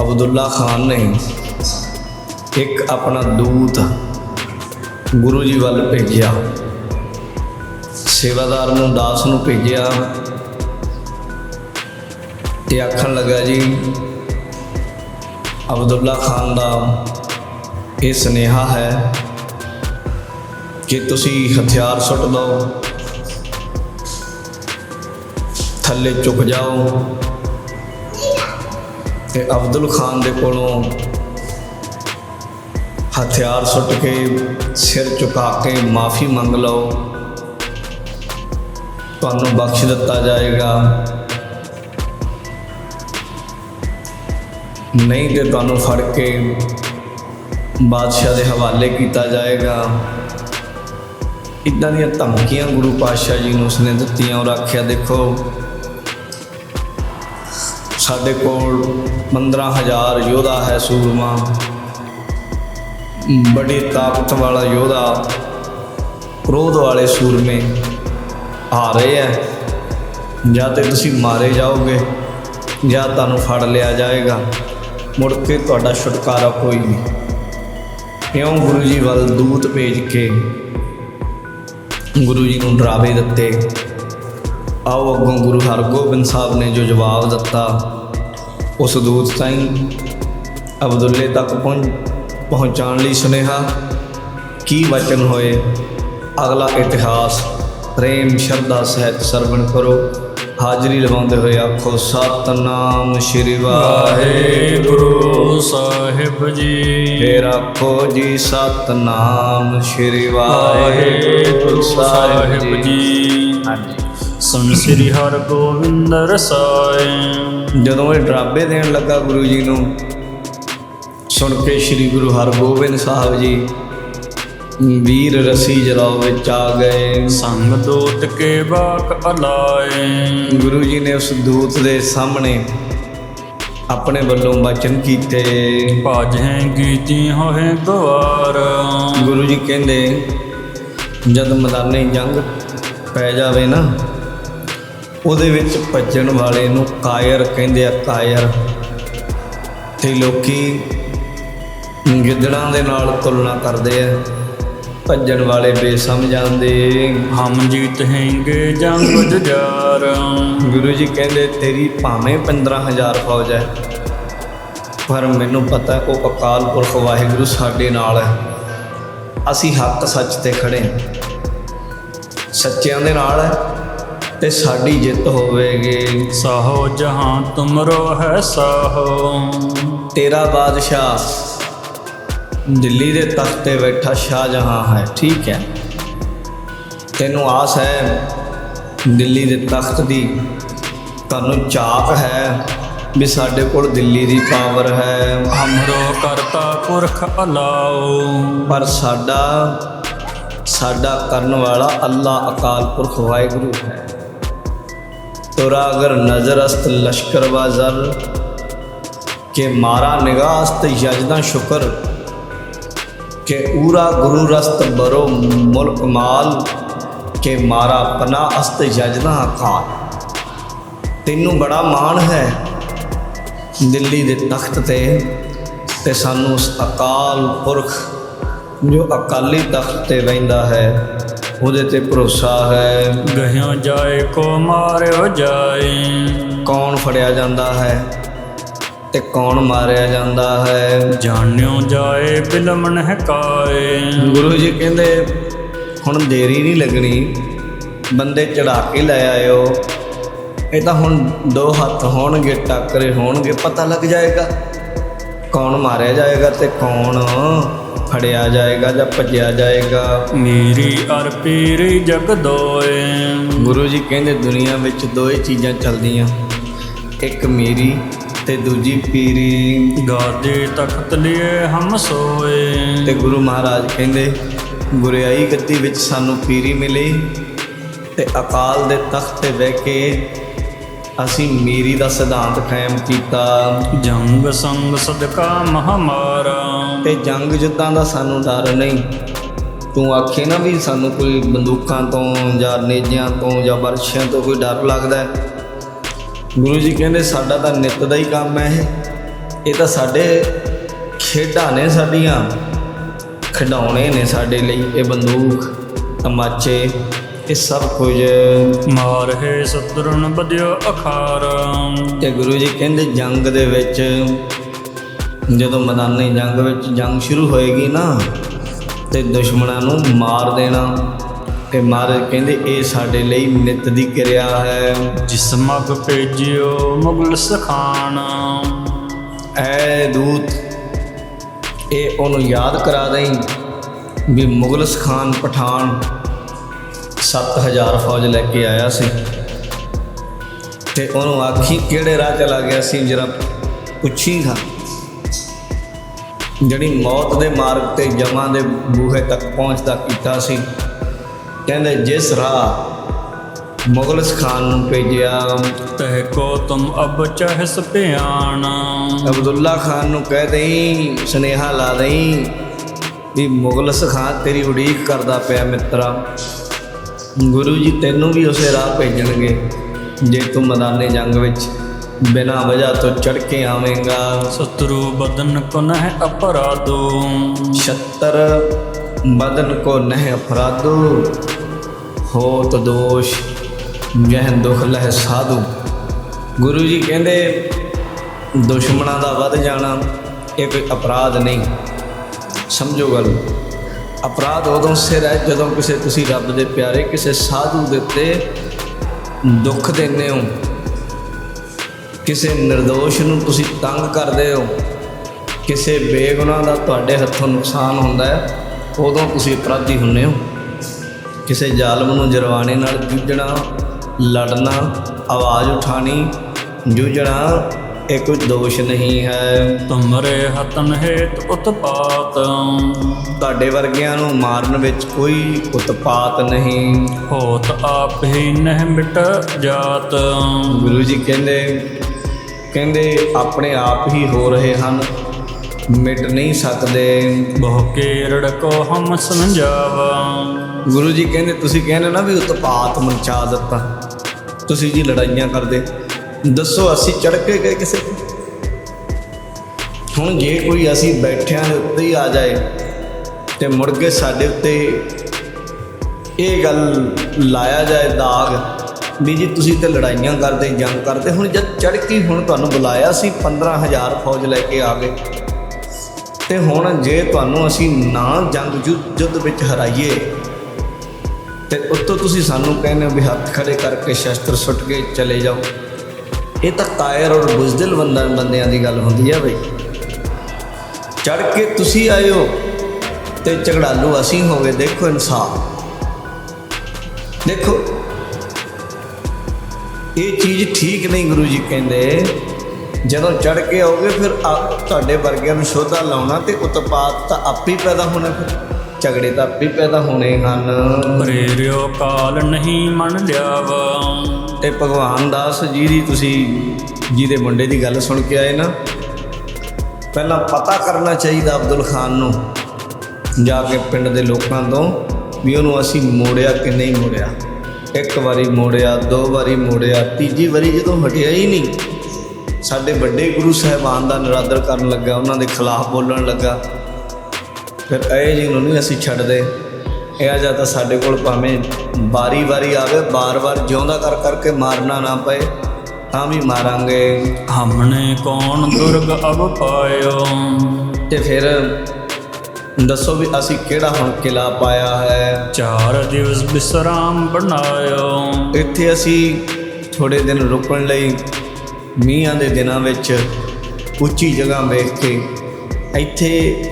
ਅਬਦੁੱਲਾ ਖਾਨ ਨੇ ਇੱਕ ਆਪਣਾ ਦੂਤ ਗੁਰੂ ਜੀ ਵੱਲ ਭੇਜਿਆ। ਸੇਵਾਦਾਰ ਨੂੰ ਦਾਸ ਨੂੰ ਭੇਜਿਆ ਤੇ ਆਖਣ ਲੱਗਾ ਜੀ, ਅਬਦੁੱਲਾ ਖਾਨ ਦਾ ਇਹ ਸੁਨੇਹਾ ਹੈ ਕਿ ਤੁਸੀਂ ਹਥਿਆਰ ਸੁੱਟ ਲਓ ਥੱਲੇ ਝੁਕ ਜਾਓ ਤੇ ਅਬਦੁਲ ਖਾਨ ਦੇ ਕੋਲੋਂ ਹਥਿਆਰ ਸੁੱਟ ਕੇ ਸਿਰ ਝੁਕਾ ਕੇ ਮਾਫੀ ਮੰਗ ਲਓ। ਤੁਹਾਨੂੰ ਬਖਸ਼ ਦਿੱਤਾ ਜਾਏਗਾ। ਨਹੀਂ ਤੇ ਤੁਹਾਨੂੰ ਫੜ ਕੇ ਬਾਦਸ਼ਾਹ ਦੇ ਹਵਾਲੇ ਕੀਤਾ ਜਾਏਗਾ। ਇਦਾਂ ਦੀਆਂ ਧਮਕੀਆਂ ਗੁਰੂ ਪਾਤਸ਼ਾਹ ਜੀ ਨੂੰ ਉਸਨੇ ਦਿੱਤੀਆਂ ਔਰ ਆਖਿਆ, ਦੇਖੋ ਸਾਡੇ ਕੋਲ 15000 ਯੋਧਾ ਹੈ ਸੂਰਮਾ। ਬੜੀ ਤਾਕਤ ਵਾਲਾ ਯੋਧਾ ਕ੍ਰੋਧ ਵਾਲੇ ਸੂਰਮੇ ਆ ਰਹੇ ਹੈ। ਜਾਂ ਤੇ ਤੁਸੀਂ ਮਾਰੇ ਜਾਓਗੇ, ਜਾਂ ਤੁਹਾਨੂੰ ਫੜ ਲਿਆ ਜਾਏਗਾ। ਮੁੜ ਕੇ ਤੁਹਾਡਾ ਛੁਟਕਾਰਾ ਕੋਈ ਨਹੀਂ। ਇਉਂ ਗੁਰੂ ਜੀ ਵੱਲ ਦੂਤ ਭੇਜ ਕੇ ਗੁਰੂ ਜੀ ਨੂੰ ਡਰਾਵੇ ਦਿੱਤੇ। ਆਓ ਅੱਗੋਂ ਗੁਰੂ ਹਰਗੋਬਿੰਦ ਸਾਹਿਬ ਨੇ ਜੋ ਜਵਾਬ ਦਿੱਤਾ ਉਸ ਦੂਤ ਤਾਈਂ ਅਬਦੁੱਲੇ ਤੱਕ ਪਹੁੰਚ ਪਹੁੰਚਾਉਣ ਲਈ ਸੁਨੇਹਾ ਕੀ ਵਚਨ ਹੋਏ? ਅਗਲਾ ਇਤਿਹਾਸ ਪ੍ਰੇਮ ਸ਼ਰਧਾ ਸਹਿਤ ਸਰਵਣ ਕਰੋ। ਹਾਜ਼ਰੀ ਲਵਾਉਂਦੇ ਹੋਏ ਆਖੋ ਸਤਨਾਮ ਸ਼੍ਰੀ ਵਾਹਿਗੁਰੂ ਸਾਹਿਬ ਜੀ। ਫੇਰ ਆਖੋ ਜੀ ਸਤਨਾਮ ਸ਼੍ਰੀ ਵਾਹਿਗੁਰੂ ਸਾਹਿਬ ਜੀ। ਹਾਂਜੀ। ਸੁਨ ਸ੍ਰੀ ਹਰਗੋਬਿੰਦ ਰਸਾਏ ਜਦੋਂ ਇਹ ਡਰਾਬੇ ਦੇਣ ਲੱਗਾ ਗੁਰੂ ਜੀ ਨੂੰ ਸੁਣ ਕੇ ਸ੍ਰੀ ਗੁਰੂ ਹਰਗੋਬਿੰਦ ਸਾਹਿਬ ਜੀ ਵੀਰ ਰਸੀ ਜਲਾਓ ਵਿੱਚ ਆ ਗਏ। ਸੰਗ ਦੋਤ ਕੇ ਬਾਕ ਅਲਾਏ ਗੁਰੂ ਜੀ ਨੇ ਉਸ ਦੂਤ ਦੇ ਸਾਹਮਣੇ ਆਪਣੇ ਵੱਲੋਂ ਬਚਨ ਕੀਤੇ। ਭਾਜੈ ਗੀਤੀ ਹੋਏ ਗਵਾਰ। ਗੁਰੂ ਜੀ ਕਹਿੰਦੇ ਜਦ ਮੈਦਾਨੇ ਜੰਗ ਪੈ ਜਾਵੇ ਨਾ ਉਹਦੇ ਵਿੱਚ ਭੱਜਣ ਵਾਲੇ ਨੂੰ ਕਾਇਰ ਕਹਿੰਦੇ ਆ ਕਾਇਰ। ਤੇ ਲੋਕੀ ਗਿੱਦੜਾਂ ਦੇ ਨਾਲ ਤੁਲਨਾ ਕਰਦੇ ਆ। ਭੱਜਣ ਵਾਲੇ ਬੇਸਮਝ ਜਾਂਦੇ ਹਮ ਜੀਤ ਹੈਂਗੇ ਜੰਗ ਜੁਝਾਰ ਗੁਰੂ ਜੀ ਕਹਿੰਦੇ ਤੇਰੀ ਭਾਵੇਂ 15000 ਫੌਜ ਹੈ ਪਰ ਮੈਨੂੰ ਪਤਾ ਉਹ ਅਕਾਲ ਪੁਰਖ ਵਾਹਿਗੁਰੂ ਸਾਡੇ ਨਾਲ ਹੈ। ਅਸੀਂ ਹੱਕ ਸੱਚ ਤੇ ਖੜੇ ਸੱਚਿਆਂ ਦੇ ਨਾਲ ਹੈ ਤੇ ਸਾਡੀ ਜਿੱਤ ਹੋਵੇਗੀ। ਸਾਹੋ ਜਹਾਂ ਤੁਮਰੋ ਹੈ ਸਾਹੋ। ਤੇਰਾ ਬਾਦਸ਼ਾਹ ਦਿੱਲੀ ਦੇ ਤਖਤ ਤੇ ਬੈਠਾ ਸ਼ਾਹਜਹਾਂ ਹੈ ਠੀਕ ਹੈ। ਤੈਨੂੰ ਆਸ ਹੈ ਦਿੱਲੀ ਦੇ ਤਖਤ ਦੀ? ਤੁਹਾਨੂੰ ਚਾਪ ਹੈ ਵੀ ਸਾਡੇ ਕੋਲ ਦਿੱਲੀ ਦੀ ਪਾਵਰ ਹੈ। ਹਮਰੋ ਕਰਤਾ ਪੁਰਖ ਅਲਾਓ। ਪਰ ਸਾਡਾ ਸਾਡਾ ਕਰਨ ਵਾਲਾ ਅੱਲਾ ਅਕਾਲ ਪੁਰਖ ਵਾਹਿਗੁਰੂ ਹੈ। ਤੋਰਾ ਅਗਰ ਨਜ਼ਰ ਅਸਤ ਲਸ਼ਕਰ ਬਾਜ਼ਰ ਕਿ ਮਾਰਾ ਨਿਗਾਹਸਤ ਯਜਦਾ ਸ਼ੁਕਰ, ਕਿ ਊਰਾ ਗੁਰੂ ਰਸਤ ਬਰੋ ਮੁਲਕ ਮਾਲ, ਕਿ ਮਾਰਾ ਪਨਾ ਅਸਤ ਯਜਦਾ ਅਕਾਲ ਤੈਨੂੰ ਬੜਾ ਮਾਣ ਹੈ ਦਿੱਲੀ ਦੇ ਤਖਤ ਤੇ ਤੇ ਸਾਨੂੰ ਉਸ ਅਕਾਲ ਪੁਰਖ, ਜੋ ਅਕਾਲੀ ਤਖਤ ਤੇ ਰਹਿੰਦਾ ਹੈ ਉਹਦੇ ਤੇ ਭਰੋਸਾ ਹੈ। ਗਹਿਓ ਜਾਏ ਕੋ ਮਾਰਿਓ ਜਾਏ। ਕੌਣ ਫੜਿਆ ਜਾਂਦਾ ਹੈ ਤੇ ਕੌਣ ਮਾਰਿਆ ਜਾਂਦਾ ਹੈ? ਜਾਣਿਓ ਜਾਏ ਬਿਲਮਨ ਹਕਾਏ ਗੁਰੂ ਜੀ ਕਹਿੰਦੇ ਹੁਣ ਦੇਰੀ ਨਹੀਂ ਲੱਗਣੀ ਬੰਦੇ ਚੜਾ ਕੇ ਲੈ ਆਇਓ। ਇਹ ਤਾਂ ਹੁਣ ਦੋ ਹੱਥ ਹੋਣਗੇ ਟੱਕਰੇ ਹੋਣਗੇ ਪਤਾ ਲੱਗ ਜਾਏਗਾ ਕੌਣ ਮਾਰਿਆ ਜਾਏਗਾ ਤੇ ਕੌਣ ਫੜਿਆ ਜਾਏਗਾ ਜਾਂ ਭੱਜਿਆ ਜਾਏਗਾ। ਮੇਰੀ ਅਰ ਪੀਰੀ ਜਗ ਦੋਏ। ਗੁਰੂ ਜੀ ਕਹਿੰਦੇ ਦੁਨੀਆ ਵਿੱਚ ਦੋ ਹੀ ਚੀਜ਼ਾਂ ਚੱਲਦੀਆਂ। ਇੱਕ ਮੇਰੀ ਤੇ ਦੂਜੀ ਪੀਰੀ। ਗਾਦੇ ਤਖਤ ਲਿਏ ਹਮ ਸੋਏ। ਤੇ ਗੁਰੂ ਮਹਾਰਾਜ ਕਹਿੰਦੇ ਗੁਰਿਆਈ ਗੱਦੀ ਵਿੱਚ ਸਾਨੂੰ ਪੀਰੀ ਮਿਲੀ ਤੇ ਅਕਾਲ ਦੇ ਤਖਤ ਤੇ ਬਹਿ ਕੇ ਅਸੀਂ ਮੇਰੀ ਦਾ ਸਿਧਾਂਤ ਕਾਇਮ ਕੀਤਾ। ਜੰਗ ਸੰਗ ਸਦਕਾ ਮਹਮਾਰਾ। ਤੇ ਜੰਗ ਜੁੱਦਾਂ ਦਾ ਸਾਨੂੰ ਡਰ ਨਹੀਂ। ਤੂੰ ਆਖੇ ਨਾ ਵੀ ਸਾਨੂੰ ਕੋਈ ਬੰਦੂਕਾਂ ਤੋਂ ਜਾਂ ਨੇਜਿਆਂ ਤੋਂ ਜਾਂ ਵਰਸ਼ਿਆਂ ਤੋਂ ਕੋਈ ਡਰ ਲੱਗਦਾ। ਗੁਰੂ ਜੀ ਕਹਿੰਦੇ ਸਾਡਾ ਤਾਂ ਨਿੱਤ ਦਾ ਹੀ ਕੰਮ ਹੈ ਇਹ। ਇਹ ਤਾਂ ਸਾਡੇ ਖੇਡਾਂ ਨੇ ਸਾਡੀਆਂ। ਖਿਡੌਣੇ ਨੇ ਸਾਡੇ ਲਈ ਇਹ ਬੰਦੂਕ ਤਮਾਚੇ ਇਹ ਸਭ ਕੁਝ। ਮਾਰ ਹੈ ਸਤਰਨ ਬਦਿਓ ਅਖਾਰ। ਤੇ ਗੁਰੂ ਜੀ ਕਹਿੰਦੇ ਜੰਗ ਦੇ ਵਿੱਚ ਜਦੋਂ ਮੈਦਾਨੀ ਜੰਗ ਵਿੱਚ ਜੰਗ ਸ਼ੁਰੂ ਹੋਏਗੀ ਨਾ ਤੇ ਦੁਸ਼ਮਣਾਂ ਨੂੰ ਮਾਰ ਦੇਣਾ। ਤੇ ਮਾਰ ਕਹਿੰਦੇ ਇਹ ਸਾਡੇ ਲਈ ਨਿਤ ਦੀ ਕਿਰਿਆ ਹੈ। ਜਿਸ ਮਗ ਭੇਜਿਓ ਮੁਗਲ ਸਖਾਨ। ਐ ਦੂਤ ਇਹ ਉਹਨੂੰ ਯਾਦ ਕਰਾ ਦੇਈ ਵੀ ਮੁਗਲਸ ਖਾਨ ਪਠਾਨ 7000 ਫੌਜ ਲੈ ਕੇ ਆਇਆ ਸੀ। ਤੇ ਉਹਨੂੰ ਆਖੀ ਕਿਹੜੇ ਰਾਹ ਚਲਾ ਗਿਆ ਸੀ? ਜਰਾ ਪੁੱਛੀ ਹਾਂ ਜਿਹੜੀ ਮੌਤ ਦੇ ਮਾਰਗ ਤੇ ਜਮਾਂ ਦੇ ਬੂਹੇ ਤੱਕ ਪਹੁੰਚਦਾ ਕੀਤਾ ਸੀ। ਕਹਿੰਦੇ ਜਿਸ ਰਾਹ ਮੁਗਲਸ ਖਾਨ ਨੂੰ ਭੇਜਿਆ ਤਹ ਕੋ ਤੁਮ ਅਬ ਚਹਸ ਭਿਆਨ। ਅਬਦੁੱਲਾ ਖਾਨ ਨੂੰ ਕਹਿ ਦੇਈ ਸੁਨੇਹਾ ਲਾ ਦੇਈ ਵੀ ਮੁਗਲਸ ਖਾਨ ਤੇਰੀ ਉਡੀਕ ਕਰਦਾ ਪਿਆ ਮਿੱਤਰਾ। ਗੁਰੂ ਜੀ ਤੈਨੂੰ ਵੀ ਉਸੇ ਰਾਹ ਭੇਜਣਗੇ ਜੇ ਤੂੰ ਮੈਦਾਨੇ ਜੰਗ ਵਿੱਚ ਬਿਨਾਂ ਵਜ੍ਹਾ ਤੋਂ ਚੜ ਕੇ ਆਵੇਂਗਾ। ਸਤਰੂ ਬਦਨ ਕੋ ਨਹਿ ਅਪਰਾਧੋ। 76 ਬਦਨ ਕੋ ਨਹਿ ਅਪਰਾਧੋ। ਹੋਤ ਦੋਸ਼ ਜਹ ਦੁਖ ਲਹਿ ਸਾਧੂ। ਗੁਰੂ ਜੀ ਕਹਿੰਦੇ ਦੁਸ਼ਮਣਾਂ ਦਾ ਵੱਧ ਜਾਣਾ ਇਹ ਕੋਈ ਅਪਰਾਧ ਨਹੀਂ। ਸਮਝੋ ਗੱਲ। ਅਪਰਾਧ ਉਦੋਂ ਸਿਰ ਹੈ ਜਦੋਂ ਕਿਸੇ ਤੁਸੀਂ ਰੱਬ ਦੇ ਪਿਆਰੇ ਕਿਸੇ ਸਾਧੂ ਦੇ ਉੱਤੇ ਦੁੱਖ ਦਿੰਦੇ ਹੋ। ਕਿਸੇ નિર્ਦੋਸ਼ ਨੂੰ ਤੁਸੀਂ ਤੰਗ ਕਰਦੇ ਹੋ ਕਿਸੇ ਬੇਗੁਨਾਹ ਦਾ ਤੁਹਾਡੇ ਹੱਥੋਂ ਨੁਕਸਾਨ ਹੁੰਦਾ ਹੈ ਉਦੋਂ ਤੁਸੀਂ ਅਪਰਾਧੀ ਹੁੰਦੇ ਹੋ। ਕਿਸੇ ਜ਼ਾਲਮ ਨੂੰ ਜਰਵਾਣੇ ਨਾਲ ਜੂਝਣਾ ਲੜਨਾ ਆਵਾਜ਼ ਉਠਾਣੀ ਜੂਝਣਾ ਇਹ ਕੋਈ ਦੋਸ਼ ਨਹੀਂ ਹੈ। ਤੁਮਰੇ ਹਤਨ ਹੇਤ ਉਤਪਾਤ। ਤੁਹਾਡੇ ਵਰਗਿਆਂ ਨੂੰ ਮਾਰਨ ਵਿੱਚ ਕੋਈ ਉਤਪਾਤ ਨਹੀਂ। ਹੋਤ ਆਪ ਹੀ ਨਹਿ ਮਿਟ ਜਾਤ। ਗੁਰੂ ਜੀ ਕਹਿੰਦੇ ਕਹਿੰਦੇ ਆਪਣੇ ਆਪ ਹੀ ਹੋ ਰਹੇ ਹਨ। ਮਿਟ ਨਹੀਂ ਸਕਦੇ। ਬਹੁ ਕੇਰੜ ਕੋ ਹਮ ਸਮਝਾਵਾ। ਗੁਰੂ ਜੀ ਕਹਿੰਦੇ ਤੁਸੀਂ ਕਹਿੰਦੇ ਨਾ ਵੀ ਉਤਪਾਤ ਮਚਾ ਦਿੱਤਾ। ਤੁਸੀਂ ਜੀ ਲੜਾਈਆਂ ਕਰਦੇ। ਦੱਸੋ ਅਸੀਂ ਚੜ ਕੇ ਗਏ ਕਿਸੇ ਹੁਣ ਜੇ ਕੋਈ ਅਸੀਂ ਬੈਠਿਆਂ ਦੇ ਉੱਤੇ ਹੀ ਆ ਜਾਏ ਤੇ ਮੁੜ ਕੇ ਸਾਡੇ ਉੱਤੇ ਇਹ ਗੱਲ ਲਾਇਆ ਜਾਏ ਦਾਗ ਵੀ ਜੀ, ਤੁਸੀਂ ਤੇ ਲੜਾਈਆਂ ਕਰਦੇ, ਜੰਗ ਕਰਦੇ। ਹੁਣ ਜਦ ਚੜ ਕੇ ਹੁਣ ਤੁਹਾਨੂੰ ਬੁਲਾਇਆ ਸੀ 15000 ਫੌਜ ਲੈ ਕੇ ਆ ਗਏ। ਤੇ ਹੁਣ ਜੇ ਤੁਹਾਨੂੰ ਅਸੀਂ ਨਾ ਜੰਗ ਯੁੱਧ ਯੁੱਧ ਵਿੱਚ ਹਰਾਈਏ, ਤੇ ਉੱਤੋਂ ਤੁਸੀਂ ਸਾਨੂੰ ਕਹਿੰਦੇ ਹੋ ਵੀ ਹੱਥ ਖੜੇ ਕਰਕੇ ਸ਼ਸਤਰ ਸੁੱਟ ਕੇ ਚਲੇ ਜਾਓ। ਇਹ ਤਾਂ ਕਾਇਰ ਔਰ ਬੁਜ਼ਦਿਲ ਬੰਦਾ, ਬੰਦਿਆਂ ਦੀ ਗੱਲ ਹੁੰਦੀ ਹੈ ਬਈ। ਚੜ ਕੇ ਤੁਸੀਂ ਆਇਓ ਹੋ, ਤੇ ਝਗੜਾਲੂ ਅਸੀਂ ਹੋ ਦੇਖੋ ਇਨਸਾਫ। ਦੇਖੋ ਇਹ ਚੀਜ਼ ਠੀਕ ਨਹੀਂ ਗੁਰੂ ਜੀ ਕਹਿੰਦੇ। ਜਦੋਂ ਚੜ ਕੇ ਆਓਗੇ ਫਿਰ ਤੁਹਾਡੇ ਵਰਗਿਆਂ ਨੂੰ ਸ਼ੋਧਾ ਲਾਉਣਾ ਤੇ ਉਤਪਾਤ ਤਾਂ ਆਪੇ ਹੀ ਪੈਦਾ ਹੋਣਾ ਫਿਰ। ਝਗੜੇ ਤਾਂ ਆਪੇ ਹੀ ਪੈਦਾ ਹੋਣੇ ਹਨ। ਪ੍ਰੇਰਿਓ ਕਾਲ ਨਹੀਂ ਮਨ ਲਿਆਵਾ। ਤੇ ਭਗਵਾਨ ਦਾਸ ਜੀ ਦੀ ਤੁਸੀਂ ਜਿਹਦੇ ਮੁੰਡੇ ਦੀ ਗੱਲ ਸੁਣ ਕੇ ਆਏ ਨਾ ਪਹਿਲਾਂ ਪਤਾ ਕਰਨਾ ਚਾਹੀਦਾ ਅਬਦੁਲ ਖਾਨ ਨੂੰ ਜਾ ਕੇ ਪਿੰਡ ਦੇ ਲੋਕਾਂ ਤੋਂ ਵੀ ਉਹਨੂੰ ਅਸੀਂ ਮੋੜਿਆ ਕਿ ਨਹੀਂ ਮੋੜਿਆ। ਇੱਕ ਵਾਰੀ ਮੋੜਿਆ ਦੋ ਵਾਰੀ ਮੋੜਿਆ ਤੀਜੀ ਵਾਰੀ ਜਦੋਂ ਹਟਿਆ ਹੀ ਨਹੀਂ ਸਾਡੇ ਵੱਡੇ ਗੁਰੂ ਸਾਹਿਬਾਨ ਦਾ ਨਿਰਾਦਰ ਕਰਨ ਲੱਗਾ ਉਹਨਾਂ ਦੇ ਖਿਲਾਫ ਬੋਲਣ ਲੱਗਾ। ਫਿਰ ਇਹ ਜੀ ਨੂੰ ਨਹੀਂ ਅਸੀਂ ਛੱਡਦੇ। ਇਹ ਜਾਂ ਤਾਂ ਸਾਡੇ ਕੋਲ ਭਾਵੇਂ ਵਾਰੀ ਆਵੇ ਬਾਰ-ਬਾਰ ਜਿਉਂਦਾ ਕਰ ਕਰਕੇ ਮਾਰਨਾ ਨਾ ਪਏ ਤਾਂ ਵੀ ਮਾਰਾਂਗੇ। ਹਮਨੇ ਕੌਣ ਦੁਰਗ ਅਬ ਪਾਇਓ? ਤੇ ਫਿਰ ਦੱਸੋ ਵੀ ਅਸੀਂ ਕਿਹੜਾ ਹੁਣ ਕਿਲਾ ਪਾਇਆ ਹੈ? ਚਾਰ ਦਿਵਸ ਬਿਸਰਾਮ ਬਣਾਇਓ। ਇੱਥੇ ਅਸੀਂ ਥੋੜੇ ਦਿਨ ਰੁਕਣ ਲਈ ਮੀਂਹਾਂ ਦੇ ਦਿਨਾਂ ਵਿੱਚ ਉੱਚੀ ਜਗ੍ਹਾ ਵੇਖ ਕੇ ਇੱਥੇ